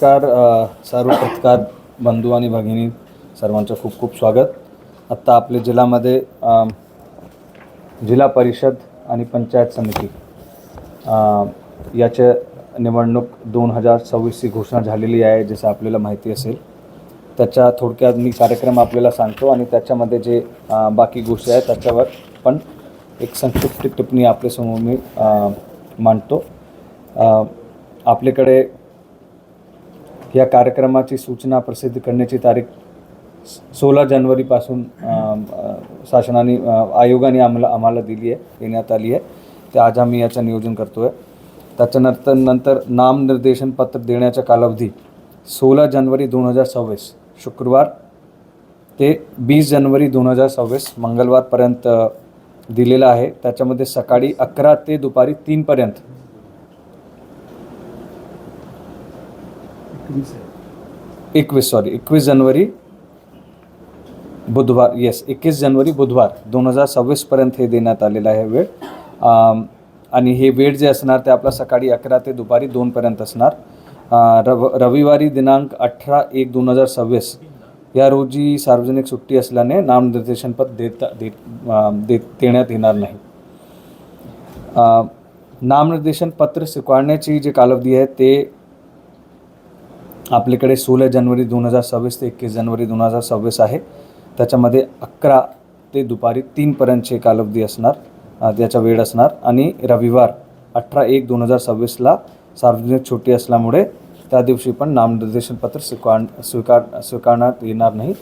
नमस्कार सर्व पत्रकार बंधू आणि भगिनी सर्वांचं खूप खूप स्वागत. आत्ता आपल्या जिल्ह्यामध्ये जिल्हा परिषद आणि पंचायत समिती याचे याच्या निवडणूक दोन हजार सव्वीसची घोषणा झालेली आहे जसं आपल्याला माहिती असेल. त्याच्या थोडक्यात मी कार्यक्रम आपल्याला सांगतो आणि त्याच्यामध्ये जे बाकी गोष्टी आहेत त्याच्यावर पण एक संक्षिप्त टिप्पणी आपल्यासमोर मी मांडतो. आपल्याकडे या कार्यक्रमाची सूचना प्रसिद्ध करण्याची तारीख सोळा जानेवारीपासून शासनाने आयोगाने आम्हाला आम्हाला दिली आहे देण्यात आली आहे. ते आज आम्ही याचं नियोजन करतो आहे त्याच्यानंतर नंतर नामनिर्देशन पत्र देण्याचा कालावधी सोळा जानेवारी दोन हजार सव्वीस शुक्रवार ते वीस जानेवारी दोन हजार सव्वीस मंगळवारपर्यंत दिलेलं आहे. त्याच्यामध्ये सकाळी अकरा ते दुपारी तीनपर्यंत एकवीस सॉरी एकवीस जानेवारी बुधवार येस एकवीस जानेवारी बुधवार दोन हजार सव्वीसपर्यंत हे देण्यात आलेलं आहे वेळ. आणि हे वेळ जे असणार ते आपला सकाळी अकरा ते दुपारी दोनपर्यंत असणार. रव रविवारी दिनांक अठरा एक दोन हजार सव्वीस या रोजी सार्वजनिक सुट्टी असल्याने नामनिर्देशनपद देता देत देत देण्यात येणार नाही. नामनिर्देशन पत्र स्वीकारण्याची जे कालावधी आहे ते आपल्याकडे सोळा जानेवारी दोन हजार सव्वीस ते एकवीस जानेवारी दोन हजार सव्वीस आहे. त्याच्यामध्ये अकरा ते दुपारी तीनपर्यंतचे कालावधी असणार त्याचा वेळ असणार आणि रविवार अठरा एक दोन हजार सव्वीसला सार्वजनिक सुट्टी असल्यामुळे त्या दिवशी पण नामनिर्देशन पत्र स्वीकार स्वीकार स्वीकारण्यात येणार नाही.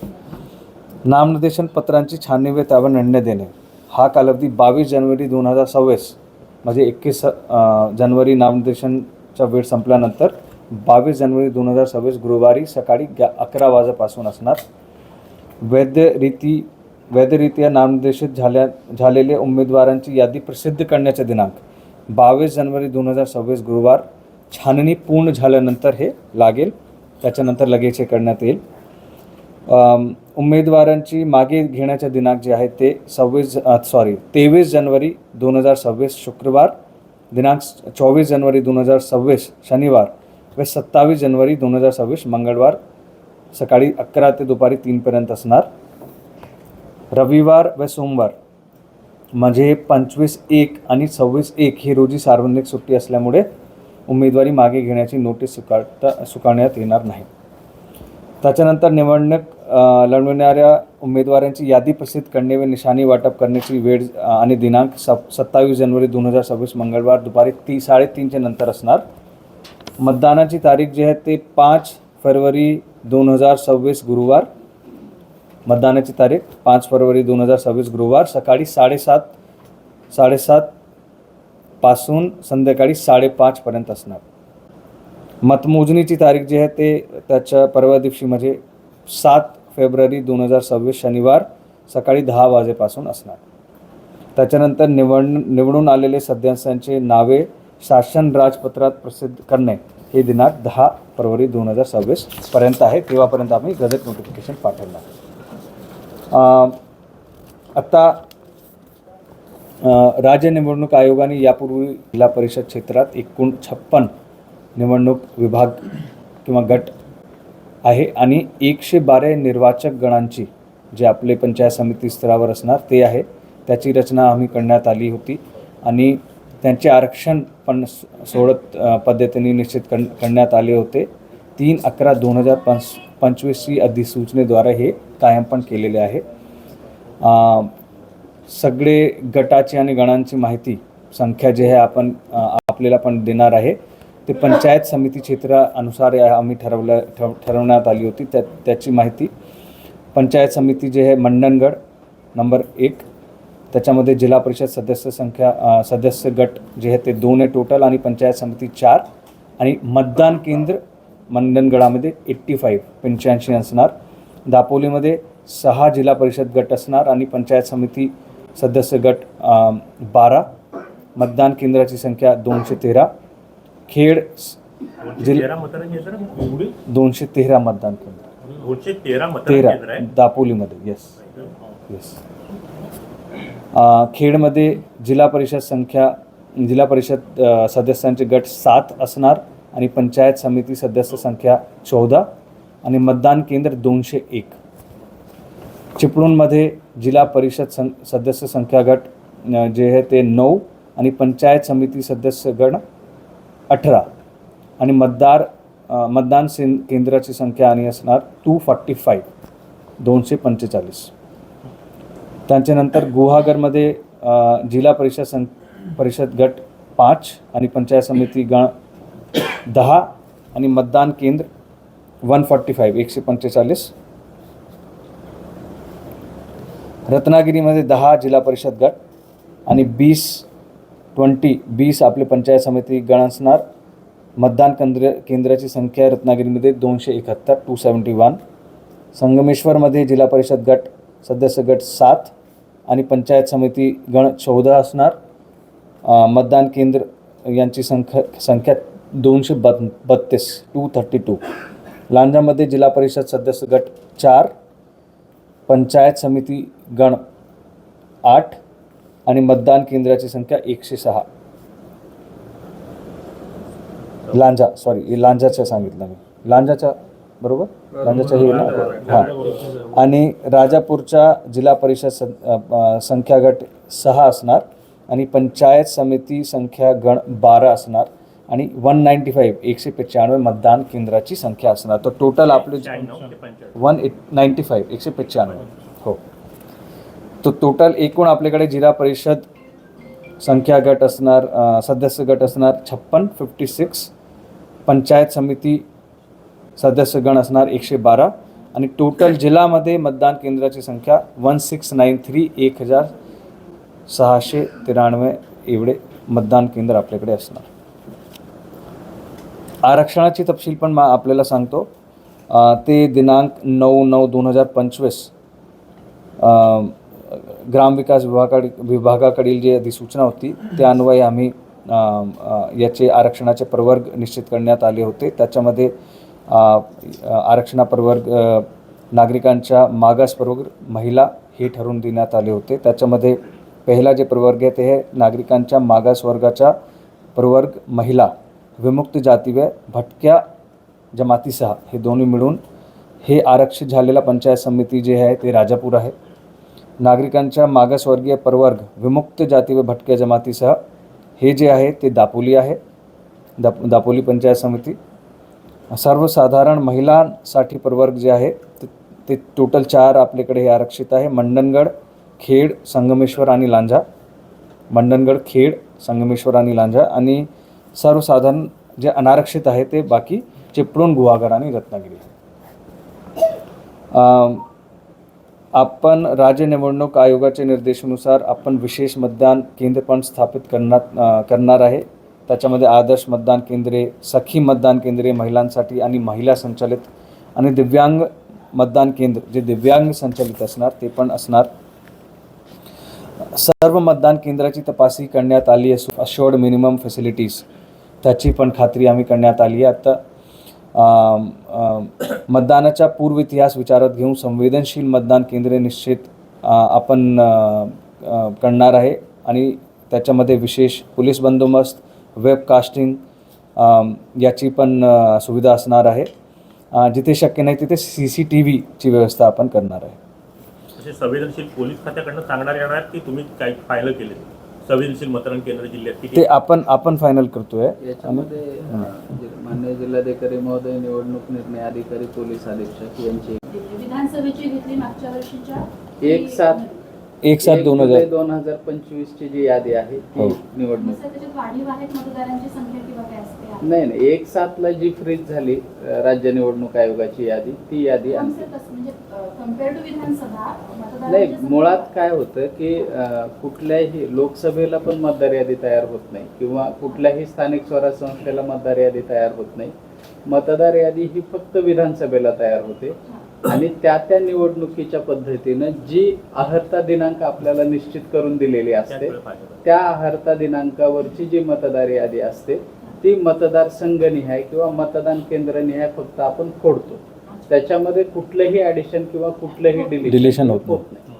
नामनिर्देशन पत्रांची छाननी व त्यावर निर्णय देणे. हा कालावधी बावीस जानेवारी दोन हजार सव्वीस म्हणजे एकवीस जानेवारी नामनिर्देशनचा वेळ संपल्यानंतर बावीस जानेवारी दोन हजार सव्वीस गुरुवारी सकाळी ग्या अकरा वाजेपासून असणार. वैद्यरीती वैद्यरित्या नामनिर्देशित झाल्या झालेल्या उमेदवारांची यादी प्रसिद्ध करण्याचा दिनांक बावीस जानेवारी दोन हजार सव्वीस गुरुवार. छाननी पूर्ण झाल्यानंतर हे लागेल. त्याच्यानंतर लगेच हे करण्यात येईल. उमेदवारांची मागे घेण्याचे दिनांक जे आहे ते सव्वीस सॉरी तेवीस जानेवारी दोन हजार सव्वीस शुक्रवार. दिनांक चोवीस जानेवारी दोन हजार सव्वीस शनिवार. व सत्तावीस जानेवारी दोन हजार सव्वीस मंगळवार सकाळी अकरा ते दुपारी तीनपर्यंत असणार. रविवार व सोमवार म्हणजे पंचवीस एक आणि सव्वीस एक ही रोजी सार्वजनिक सुट्टी असल्यामुळे उमेदवारी मागे घेण्याची नोटीस स्वीकारता स्वीकारण्यात येणार नाही. त्याच्यानंतर निवडणूक लढविणाऱ्या उमेदवारांची यादी प्रसिद्ध करणे व निशाणी वाटप करण्याची वेळ आणि दिनांक स सत्तावीस जानेवारी दोन हजार सव्वीस मंगळवार दुपारी ती साडेतीनच्या नंतर असणार. मतदानाची तारीख जी आहे ते पाच फरवरी दोन हजार सव्वीस गुरुवार. मतदानाची तारीख पाच फरवरी दोन हजार सव्वीस गुरुवार. सकाळी साडेसात साडेसात पासून संध्याकाळी साडेपाचपर्यंत असणार. मतमोजणीची तारीख जी आहे ते त्याच्या परवा दिवशी म्हणजे सात फेब्रुवारी दोन हजार सव्वीस शनिवार सकाळी दहा वाजेपासून असणार. त्याच्यानंतर निवड निवडून आलेले सदस्यांचे नावे शासन राजपत्रात प्रसिद्ध करणे हे दिनांक दहा फरवरी दोन हजार सव्वीस पर्यंत आहे. तेव्हापर्यंत आम्ही गजट नोटिफिकेशन पाठवणार. आत्ता आता राज्य निवडणूक आयोगाने यापूर्वी जिल्हा परिषद क्षेत्रात एकूण छप्पन निवडणूक विभाग किंवा गट आहे आणि एकशे बारा निर्वाचक गणांची जे आपले पंचायत समिती स्तरावर असणार ते आहे. त्याची रचना आम्ही करण्यात आली होती आणि त्यांचे आरक्षण पण सोडत पद्धतीने निश्चित कर करण्यात आले होते. तीन अकरा दोन हजार पंच पंचवीसची अधिसूचनेद्वारे हे कायम पण केलेले आहे. सगळे गटाची आणि गणांची माहिती संख्या जे आहे आपण आपल्याला पण देणार आहे. ते पंचायत समिती क्षेत्रानुसार या- आम्ही ठरवलं ठर ठरवण्यात आली होती. त्या त्याची माहिती. पंचायत समिती जे आहे मंडणगड नंबर एक. त्याच्यामध्ये जिल्हा परिषद सदस्य संख्या सदस्य गट जे आहे ते दोन आहे टोटल आणि पंचायत समिती चार. आणि मतदान केंद्र मंडणगडामध्ये एट्टी फाईव्ह पंच्याऐंशी असणार. दापोलीमध्ये सहा जिल्हा परिषद गट असणार आणि पंचायत समिती सदस्य गट बारा. मतदान केंद्राची संख्या दोनशे तेरा. खेड दोनशे तेरा मतदान केंद्र दोनशे तेरा मतदान केंद्र. दापोलीमध्ये येस येस खेडमध्ये जिल्हा परिषद संख्या जिल्हा परिषद सदस्यांचे गट सात असणार आणि पंचायत समिती सदस्य संख्या चौदा आणि मतदान केंद्र दोनशे एक. चिपळूणमध्ये जिल्हा परिषद सं सदस्य संख्या गट जे आहे ते नऊ आणि पंचायत समिती सदस्य गण अठरा आणि मतदार मतदान सें केंद्राची संख्या आणि असणार टू फॉर्टी फाईव्ह दोनशे पंचेचाळीस. त्यांच्यानंतर गुहागरमध्ये जिल्हा परिषद सं परिषद गट पाच आणि पंचायत समिती गण दहा आणि मतदान केंद्र वन फॉर्टी फाईव्ह एकशे पंचेचाळीस. रत्नागिरीमध्ये दहा जिल्हा परिषद गट आणि वीस ट्वेंटी वीस आपले पंचायत समिती गण असणार. मतदान केंद्र केंद्राची संख्या रत्नागिरीमध्ये दोनशे एकाहत्तर टू सेवन्टी वन संगमेश्वरमध्ये जिल्हा परिषद गट सदस्य गट सात आणि पंचायत समिती गण चौदा असणार. मतदान केंद्र यांची संख्या संख्या दोनशे बत बत्तीस टू थर्टी टू लांजामध्ये जिल्हा परिषद सदस्य गट चार पंचायत समिती गण आठ आणि मतदान केंद्राची संख्या एकशे सहा. लांजा सॉरी लांजाचं सांगितलं मी. लांजाच्या बरोबर? लांजाच्या हे ना हां. आणि राजापूरच्या जिल्हा परिषद सं संख्या गट सहा असणार आणि पंचायत समिती संख्या गण बारा असणार आणि वन नाईंटी फाईव्ह एकशे पंच्याण्णव मतदान केंद्राची संख्या असणार. तर टोटल आपले वन एट नाईंटी फाईव्ह एकशे पंच्याण्णव. हो. तो टोटल एकूण आपल्याकडे जिल्हा परिषद संख्या गट असणार सदस्य गट असणार छप्पन फिफ्टी सिक्स पंचायत समिती सदस्य गण असणार एकशे बारा. आणि टोटल जिल्ह्यामध्ये मतदान केंद्राची संख्या वन सिक्स नाईन थ्री एक हजार सहाशे त्र्याण्णव एवढे मतदान केंद्र आपल्याकडे असणार. आरक्षणाची तपशील पण मा आपल्याला सांगतो. ते दिनांक नऊ नऊ दोन हजार पंचवीस. ग्रामविकास विभागाकडे विभागाकडील जी अधिसूचना होती त्या अन्वये आम्ही याचे आरक्षणाचे प्रवर्ग निश्चित करण्यात आले होते. त्याच्यामध्ये अ, नागरिकांच्या मागास प्रवर्ग महिला हे ठरवून देण्यात आले होते. त्याच्यामध्ये पहिला जे प्रवर्ग आहे ते हे नागरिकांच्या मागास वर्गाचा प्रवर्ग महिला विमुक्त जाती व भटक्या जमातीसह हे दोन्ही मिळून हे आरक्षित झालेला पंचायत समिती जे आहे ते राजापूर आहे. नागरिकांच्या मागासवर्गीय प्रवर्ग विमुक्त जाती व भटक्या जमातीसह हे जे आहे ते दापोली आहे. दाप दापोली पंचायत समिती. सर्वसाधारण महिलांसाठी प्रवर्ग जे आहे ते ते टोटल चार आपल्याकडे हे आरक्षित आहे. मंडणगड खेड संगमेश्वर आणि लांजा. मंडणगड खेड संगमेश्वर आणि लांजा आणि सर्वसाधारण जे अनारक्षित आहे ते बाकी चिपळूण गुहागर आणि रत्नागिरी. आपण राज्य निवडणूक आयोगाच्या निर्देशानुसार आपण विशेष मतदान केंद्र पण स्थापित करणार करणार आहे. त्याच्यामध्ये आदर्श मतदान केंद्रे सखी मतदान केंद्रे महिलांसाठी आणि महिला संचालित आणि दिव्यांग मतदान केंद्र जे दिव्यांग संचालित असणार ते पण असणार. सर्व मतदान केंद्राची तपासणी करण्यात आली असून अशोर्ड मिनिमम फॅसिलिटीज त्याची पण खात्री आम्ही करण्यात आली आहे. आता मतदानाचा पूर्व इतिहास विचारात घेऊन संवेदनशील मतदान केंद्रे निश्चित आपण करणार आहे. आणि त्याच्यामध्ये विशेष पोलीस बंदोबस्त वेबकास्टिंग अम, याची पण अ, सुविधा असणार आहे. अ, जिथे शक्य नाही तिथे सी सी टी व्हीची व्यवस्था आपण करणार आहे. असे संवेदनशील पोलीस खात्याकडनं सांगणार येणार आहेत की तुम्ही काही फायनल केले? संवेदनशील मतदान केंद्र जिल्ह्यात ते आपण आपण फायनल करतोय. याच्यामध्ये माननीय जिल्हाधिकारी महोदय निवडणूक निर्णय अधिकारी पोलीस अधीक्षक यांची विधानसभेची घेतली मागच्या वर्षीच्या? एक सात एक सात दोन हजार. दोन हजार पंचवीस ची जी यादी आहे हो. ती निवडणूक काय असते नाही नाही एक सात ला जी फ्रीज झाली अ, राज्य निवडणूक आयोगाची यादी ती यादी आणखी म्हणजे नाही मुळात काय होतं की अ, कुठल्याही लोकसभेला पण मतदार यादी तयार होत नाही किंवा कुठल्याही स्थानिक स्वराज संस्थेला मतदार यादी तयार होत नाही. मतदार यादी ही फक्त विधानसभेला तयार होते. आणि त्या त्या निवडणुकीच्या पद्धतीनं जी अहर्ता दिनांक आपल्याला निश्चित करून दिलेली असते त्या अहर्ता दिनांकावरची जी मतदार यादी असते ती मतदार संघनिहाय किंवा मतदान केंद्रनिहाय फक्त आपण फोडतो. त्याच्यामध्ये कुठलंही ऍडिशन किंवा कुठलंही डिलिशन होत नाही.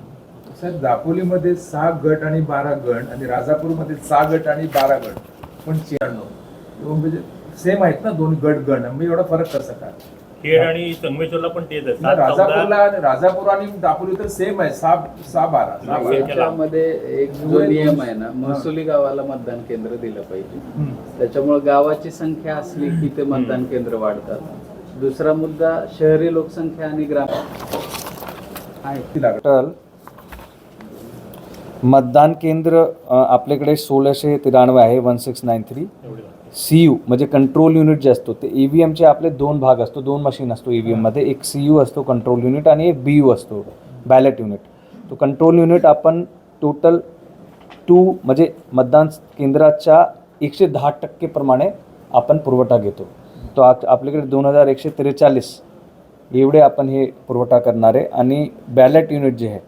सर दापोलीमध्ये सहा गट आणि बारा गण आणि राजापूरमध्ये सहा गट आणि बारा गट पण शहाण्णव. म्हणजे सेम आहेत ना दोन गट गण मग एवढा फरक कसा काय? खेड आणि संगमेश्वरला पण तेच आहे. सात चौदा राजापूर आणि दापोली तर सेम आहे. सहा सहा बारा सहा बारा याच्यामध्ये एक जो नियम आहे ना महसुली गावाला मतदान केंद्र दिलं पाहिजे. हम्म. त्याच्यामुळे गावाची संख्या असली की ते मतदान केंद्र वाढतात. दुसरा मुद्दा शहरी लोकसंख्या आणि ग्राम आहे. ती लागत. टोटल मतदान केंद्र अ, आपल्याकडे सोळाशे त्र्याण्णव आहे one six nine three C U म्हणजे कंट्रोल युनिट जे असतो ते ई व्ही एमचे आपले दोन भाग असतो दोन मशीन असतो ई व्ही एममध्ये एक सी यू असतो कंट्रोल युनिट आणि एक बी यू असतो बॅलेट युनिट. तो कंट्रोल युनिट आपण टोटल टू म्हणजे मतदान केंद्राच्या एकशे दहा टक्केप्रमाणे आपण पुरवठा घेतो. तो आ आपल्याकडे दोन हजार एकशे त्रेचाळीस एवढे आपण हे पुरवठा करणार आणि बॅलेट युनिट जे आहे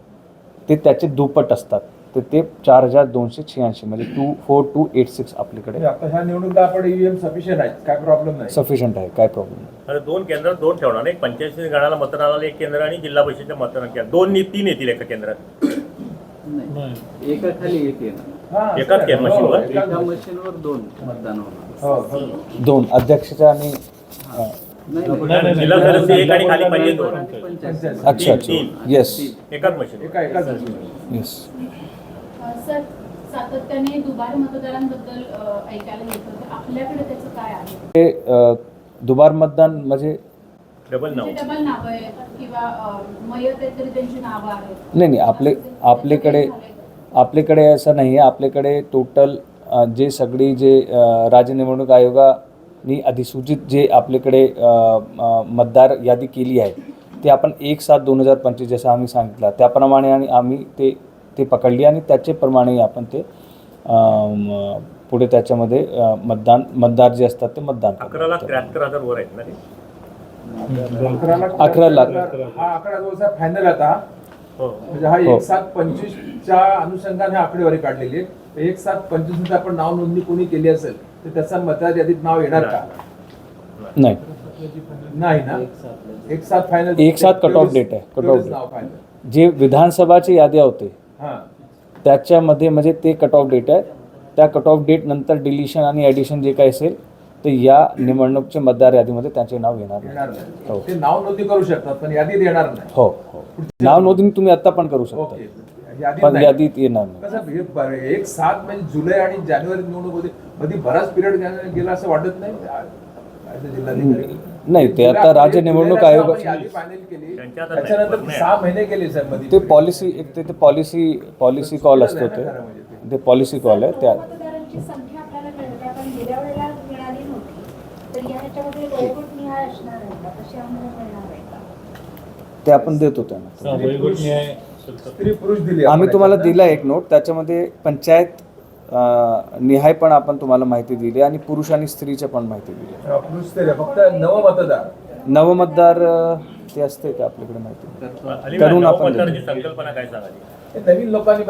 ते त्याचे दुप्पट असतात. तर ते चार हजार दोनशे शहाऐंशी म्हणजे two four two eight six आपल्याकडे. म्हणजे आता ह्या निवडणुकीला आपण ईव्हीएम सफिशियंट आहे काय प्रॉब्लेम नाही. सफिशियंट आहे. काय प्रॉब्लेम नाही. दोन केंद्रात दोन ठेवणार एक पंच्याऐंशी गणाला मतदानाला एक केंद्र आणि जिल्हा परिषदेच्या मतदान केंद्र. दोन नि- तीन येतील एका केंद्रात. नाही. एका खाली हा, असं एकाच आहे. केंद्र मशीनवर? हो, एकाच एका मशीनवर दोन मतदान होणार. हो, हो. दोन अध्यक्षाच्या आणि अ, नाही जिल्हा सदस्य एक आणि खाली पाहिजे दोन आणि पंचायत. अच्छा अच्छा. तीन. येस एकाच मशीन एका एकाच मशीनवर. येस सर सातत्याने दुबार मतदारांबद्दल ऐकायला येत होतं आपल्याकडे त्याचं काय आहे? हे दुबार मतदान म्हणजे डबल नाव. म्हणजे डबल नावं आहेत किंवा मयत तरी त्यांची नावं आहेत. नाही नाही आपले आपल्याकडे आपल्याकडे असं नाही आहे. आपल्याकडे टोटल जे सगळी जे राज्य निवडणूक आयोगाने अधिसूचित जे आपल्याकडे मतदार यादी केली आहे ते आपण एक सात दोन हजार पंचवीस जसं आम्ही सांगितलं त्याप्रमाणे आणि आम्ही ते ते पकडली आणि त्याच्याप्रमाणे आपण ते पुढे त्याच्यामध्ये मतदान मतदार जे असतात ते मतदान अकरा लाख. त्र्याहत्तर हजार वर आहेत ना ते अकरा लाख. अकरा. हा आकडा जवळचा फायनल आता. हो. म्हणजे हा हो. एक सात पंचवीसच्या अनुषंगाने हा आकडेवारी काढलेली आहे. तर एक सात पंचवीसमध्ये आपण नाव नोंदणी कोणी केली असेल तर त्याचा मतदार यादीत नाव येणार का? नाही. नाही. ना? एक सात फायनल एक सात cut off date आहे, cut off date. नाव फायनल जे विधानसभाची याद्या होते त्याच्यामध्ये म्हणजे ते कट ऑफ डेट आहे. त्या कट ऑफ डेट नंतर डिलिशन आणि ॲडिशन जे काही असेल ते या निवडणूकच्या मतदार यादीमध्ये त्यांचे नाव येणार नाही. हो. ते नाव नोंदणी करू शकतात पण यादीत येणार नाही. हो हो. नाव नोंदणी तुम्ही आता पण करू शकता. पण. यादीत येणार नाही. एक सात म्हणजे जुलै आणि जानेवारी निवडणूक होती. मध्ये बराच पिरियड गेला असं वाटत नाही? नाही ते आता राज्य निवडणूक आयोग ते पॉलिसी एक ते पॉलिसी पॉलिसी कॉल असतो ते. ते. पॉलिसी कॉल आहे त्या ते आपण देतो त्यांना. स्त्री पुरुष दिली आम्ही तुम्हाला. दिला एक नोट त्याच्यामध्ये पंचायत निहाय पण आपण तुम्हाला माहिती दिली आणि पुरुष आणि स्त्रीच्या पण माहिती दिली. हा, पुरुष स्त्री फक्त नव मतदार. नवमतदार अं, ते असते का आपल्याकडे माहिती? करून आपण नवीन लोकांनी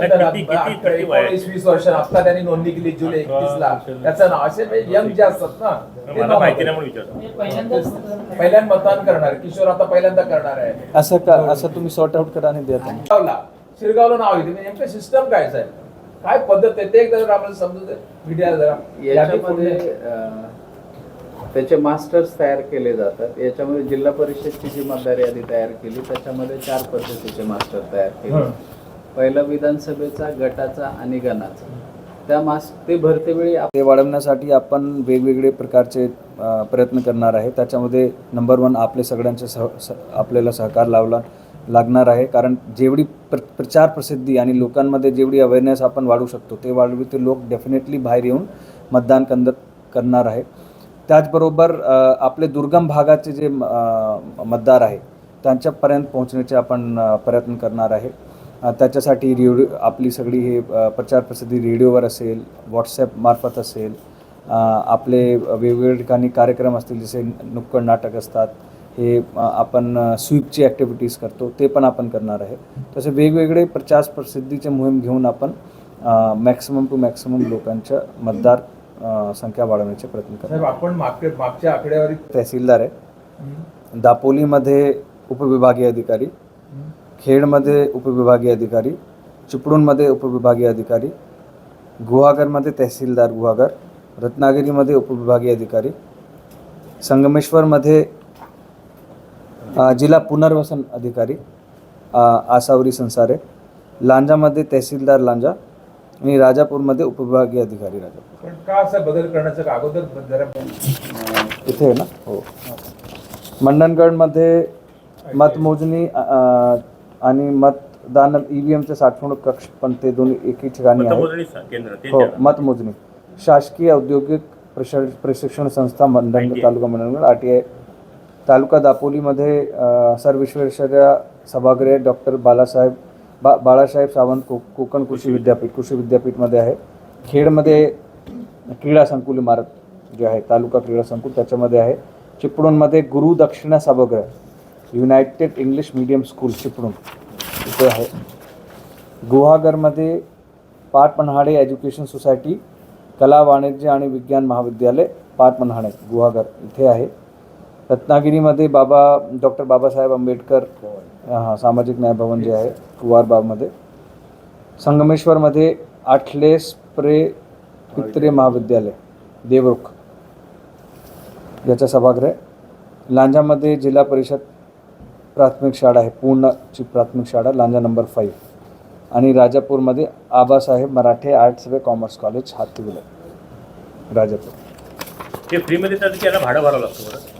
वीस वर्ष आता त्यांनी नोंदणी केली जुलै एकतीस ला. त्याचं नाव असे यंग जे असतात ना ते मला नाव माहिती मतदार. नाही म्हणून विचारतो. पहिल्यांदा मतदान करणार किशोर आता पहिल्यांदा करणार आहे. असं का? असं तुम्ही सॉर्ट आउट करा आणि द्या त्यांना. शिरगावला. शिरगावला नाव येते म्हणजे नेमकं सिस्टम काय आहे काय पद्धत आहे ते एकदा जरा आम्हाला समजू दे. मीडिया जरा. त्याचे मास्टर्स तयार केले जातात. याच्यामध्ये जिल्हा परिषदची जी मतदार यादी तयार केली त्याच्यामध्ये चार पद्धतीचे मास्टर तयार केले. पहिला विधानसभेचा गटाचा आणि गणाचा. त्या मास ते भरतेवेळी ते वाढवण्यासाठी आपण वेगवेगळे प्रकारचे प्रयत्न करणार आहे. त्याच्यामध्ये नंबर वन आपले सगळ्यांचे सह आपल्याला सहकार लावला. लागणार आहे. कारण जेवढी प्र प्रचार प्रसिद्धी आणि लोकांमध्ये जेवढी अवेअरनेस आपण वाढवू शकतो ते वाढवी ते लोक डेफिनेटली बाहेर येऊन मतदान कंद करणार आहे. त्याचबरोबर आपले दुर्गम भागाचे जे मतदार आहे त्यांच्यापर्यंत पोहोचण्याचे आपण प्रयत्न करणार आहे. त्याच्यासाठी रेडिओ आपली सगळी हे प्रचार प्रसिद्धी रेडिओवर असेल व्हॉट्सॲपमार्फत असेल आपले वेगवेगळ्या ठिकाणी कार्यक्रम असतील जसे नुक्कड नाटक असतात हे आपण स्वीपची ॲक्टिव्हिटीज करतो ते पण आपण करणार आहे. तसे वेगवेगळे प्रचार प्रसिद्धीचे मोहीम घेऊन आपण मॅक्सिमम टू मॅक्सिमम लोकांच्या मतदार संख्या वाढवण्याचे प्रयत्न करणार. आपण मागच्या मागच्या आकडेवारी तहसीलदार आहे. दापोलीमध्ये उपविभागीय अधिकारी खेडमध्ये उपविभागीय अधिकारी चिपळूणमध्ये उपविभागीय अधिकारी गुहागरमध्ये तहसीलदार गुहागर रत्नागिरीमध्ये उपविभागीय अधिकारी संगमेश्वरमध्ये जिल्हा पुनर्वसन अधिकारी आसावरी संसारे लांजामध्ये तहसीलदार लांजा आणि राजापूरमध्ये उपविभागीय अधिकारी राजापूर पण का असा बदल करण्याचं अगोदर जरा इथे आहे ना? हो. मंडणगडमध्ये मतमोजणी आणि मतदान ई व्ही एमचे साठवणूक कक्ष पण ते दोन्ही एकही ठिकाणी आहे मतमोजणी केंद्र ते हो. मतमोजणी. शासकीय औद्योगिक प्रश- प्रशिक्षण संस्था मंडण ITI. Taluka Mandangad R T I taluka दापोलीमध्ये अ, सर विश्वेश्वरय्या सभागृह डॉक्टर बालासाहेब बा बाळासाहेब सावंत को कोकण कृषी विद्यापीठ कृषी विद्यापीठमध्ये आहे. खेडमध्ये क्रीडा संकुल इमारत जे आहे तालुका क्रीडा संकुल त्याच्यामध्ये आहे. चिपळूणमध्ये गुरु दक्षिणा सभागृह united English medium school Chiplun इथे आहे. गुहागरमध्ये पाटपन्हाडे एज्युकेशन सोसायटी कला वाणिज्य आणि विज्ञान महाविद्यालय पाटपन्हाडे गुहागर इथे आहे. रत्नागिरीमध्ये बाबा डॉक्टर बाबासाहेब आंबेडकर हां सामाजिक न्याय भवन जे आहे कुवारबागमध्ये संगमेश्वरमध्ये आठले स्प्रे पित्रे महाविद्यालय देवरुख. याचा सभागृह. लांजामध्ये जिल्हा परिषद प्राथमिक शाळा आहे पूर्णची प्राथमिक शाळा लांजा नंबर फाईव्ह आणि राजापूरमध्ये आबासाहेब मराठे आर्ट्स व कॉमर्स कॉलेज हातीविलय राजापूर. ते फ्रीमध्ये त्याला भाडं भरावं लागतं बरं?